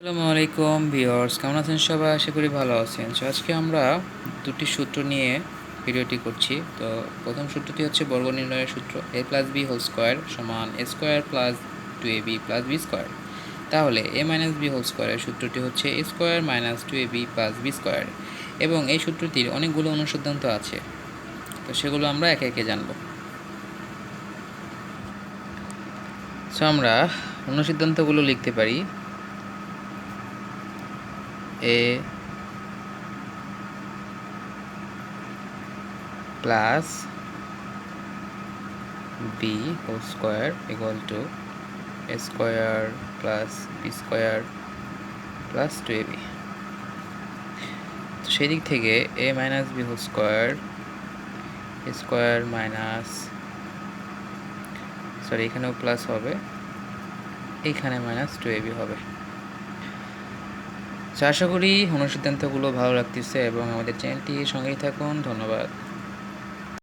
আসসালামু আলাইকুম ভিওর্স কেমন আছেন সবাই? আশা করি ভালো আছেন। তো আজকে আমরা দুটি সূত্র নিয়ে ভিডিওটি করছি। তো প্রথম সূত্রটি হচ্ছে বর্গ নির্ণয়ের সূত্র A plus B whole square সমান A square plus two A B plus B square তাহলে এ মাইনাস বি হোল স্কোয়ারের সূত্রটি হচ্ছে A square minus two A B plus B square এবং এই সূত্রটির অনেকগুলো অনুসিদ্ধান্ত আছে। তো সেগুলো আমরা একে একে জানব। সো আমরা অনুসিদ্ধান্তগুলো লিখতে পারি। A plus b whole square equal to a square plus b square plus 2ab তো সেই দিক থেকে a minus B whole square square minus sorry এখানেও প্লাস হবে এইখানে মাইনাস টু এবি হবে। আশা করি অনুসিদ্ধান্তগুলো ভালো লাগতেছে এবং আমাদের চ্যানেলটি সঙ্গেই থাকুন। ধন্যবাদ।